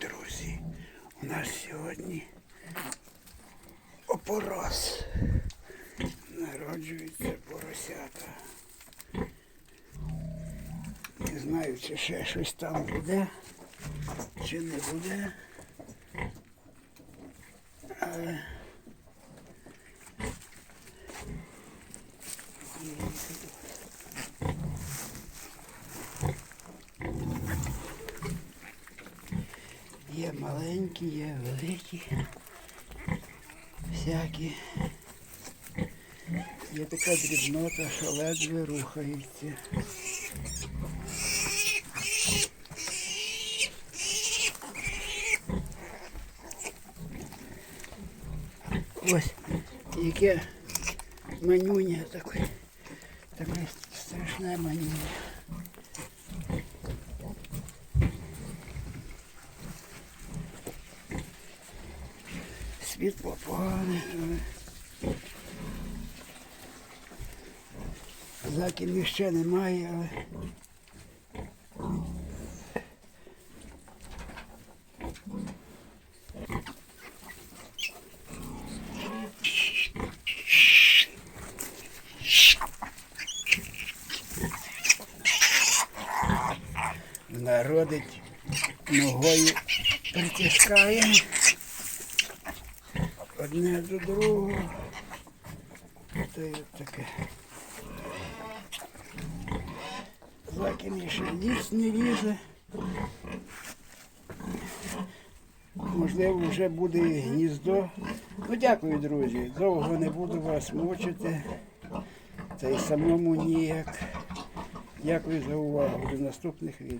друзі. У нас сьогодні опорос. Народжуються поросята. Не знаю, чи ще щось там буде, чи не буде. Але Є маленькі, є великі, всякі. Є така дрібнота, що ледве рухається. Ось яке манюня таке. Таке страшне манюня. Світло погане. але Закінів ще немає, але народить ногою притискає одне до другого. Й от таке. Закін ліс не лізе. Можливо, вже буде гніздо. Ну, дякую, друзі. Довго не буду вас мучити. Та й самому ніяк. Дякую за увагу. До наступних відео.